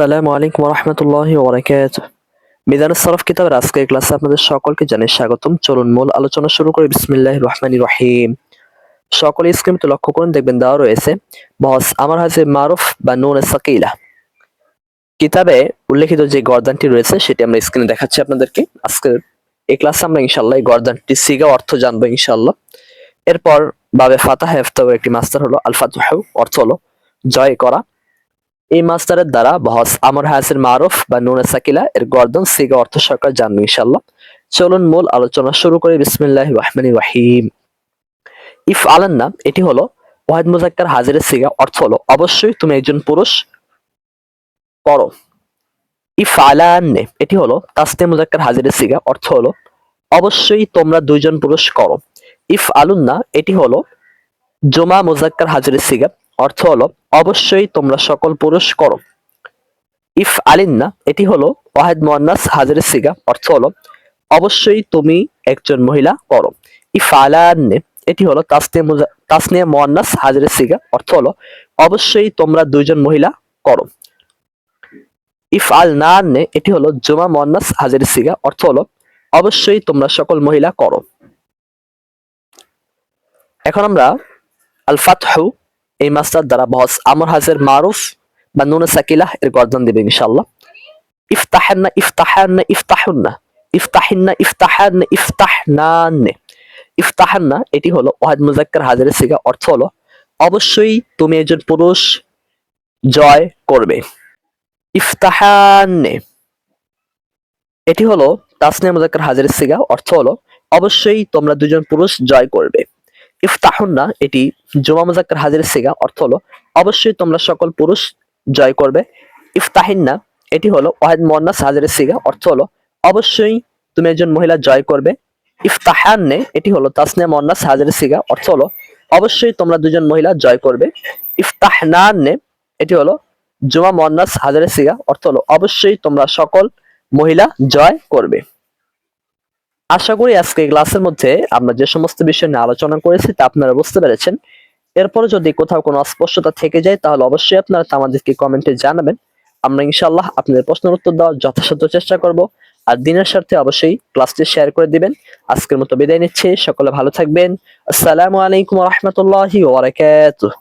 আসসালামু আলাইকুম রহমতুল্লাহি ওবরাকাত মিজান সরফ কিতাবের আজকের ক্লাসে আপনাদের সকলকে জানাই স্বাগতম। চলুন মূল আলোচনা শুরু করি। বিসমিল্লাহ রহমানি রহিম। সকলে স্ক্রিনতে লক্ষ্য করুন, দেখবেন দেওয়া রয়েছে, বস আমার হাজির মারুফ বা নুন সাকিলা। কিতাবে উল্লেখিত যে গর্দানটি রয়েছে, সেটি আমরা স্ক্রিনে দেখাচ্ছি আপনাদেরকে। আজকের এই ক্লাসে আমরা ইনশাল্লাহ এই গর্দানটি সিগা অর্থ জানব ইনশাল্লাহ এরপর বাবে ফাতাহ একটি মাস্টার হলো আল ফাতাহ অর্থ হলো, জয় করা। এই মাস্টারের দ্বারা বহস আমর হাসির মারুফ বা নুনে সাকিলা এর গর্দন সিগা অর্থ সরকার জানবে ইনশাল্লাহ চলুন মূল আলোচনা শুরু করি। বিসমিল্লাহ রহমানি রাহিম। ইফ আলান্না এটি হলো ওয়াহিদ মুজাক্কার হাজিরের সিগা। অর্থ হলো, অবশ্যই তুমি একজন পুরুষ করো ইফ আলান্নে এটি হলো তাস্তে মুজাক্কার হাজিরের সিগা। অর্থ হলো, অবশ্যই তোমরা দুইজন পুরুষ করো। ইফ আলুন্না এটি হলো জমা মুজাক্কার হাজিরের সিগা। অর্থ হলো, অবশ্যই তোমরা সকল পুরুষ করো। ইফ আলিন্না, এটি হলো ওয়াহেদ মোয়ান্নাস হাজিরের সিগা। অর্থ হলো, অবশ্যই তুমি একজন মহিলা করো। ইফ আলান্নে, এটি হলো তাসনিয়া মোয়ান্নাস হাজিরের সিগা। অর্থ হলো, অবশ্যই তোমরা দুইজন মহিলা করো। ইফ আল নান্নে এটি হলো জুমা মোয়ান্নাস হাজিরের সিগা। অর্থ হলো, অবশ্যই তোমরা সকল মহিলা করো। এখন আমরা আল ফাতহু এই মাস্টার দ্বারা বহস আমর হাজের মারুফ বা নুন সাকিলাহ এর গর্দন দেবে ইনশাল্লাহ ইফতাহান্না ইফতাহান্না ইফতাহুন্না ইফতাহিন্না ইফতাহান্না ইফতাহনান্নে ইফতাহান্না এটি হলো ওয়াহিদ মুজাক্কার হাজারের সিগা, অর্থ হলো অবশ্যই তুমি একজন পুরুষ, জয় করবে। ইফতাহান্নে এটি হলো তাসনিয়া মুজাক্কার হাজারের সিগা, অর্থ হলো অবশ্যই তোমরা দুজন পুরুষ জয় করবে। ইফতাহুন্না, এটি জমা মুজাক্কার হাজির সিগা, অর্থ হলো অবশ্যই তোমরা সকল পুরুষ জয় করবে। ইফতাহিন্না, এটি হলো ওয়াহিদ মোয়ান্নাস হাজির সিগা, অর্থ হলো অবশ্যই তুমি একজন মহিলা জয় করবে। ইফতাহান্নে, এটি হলো তাসনিয়া মোয়ান্নাস হাজির সিগা, অর্থ হলো অবশ্যই তোমরা দুজন মহিলা জয় করবে। ইফতাহনান্নে, এটি হলো জমা মোয়ান্নাস হাজির সিগা, অর্থ হলো অবশ্যই তোমরা সকল মহিলা জয় করবে। আশা করি আজকে ক্লাসের মধ্যে আমরা যে সমস্ত বিষয় নিয়ে আলোচনা করেছি তা আপনারা বুঝতে পেরেছেন। এরপরে যদি কোথাও কোনো অস্পষ্টতা থেকে যায়, তাহলে অবশ্যই আপনারা তা আমাদেরকে কমেন্টে জানাবেন। আমরা ইনশাআল্লাহ আপনাদের প্রশ্নের উত্তর দেওয়ার যথাসাধ্য চেষ্টা করব। আর দিনের স্বার্থে অবশ্যই ক্লাসটি শেয়ার করে দিবেন। আজকের মতো বিদায় নিচ্ছে। সকলে ভালো থাকবেন। আসসালামু আলাইকুম রহমতুল্লাহি ওবরাকাতুহ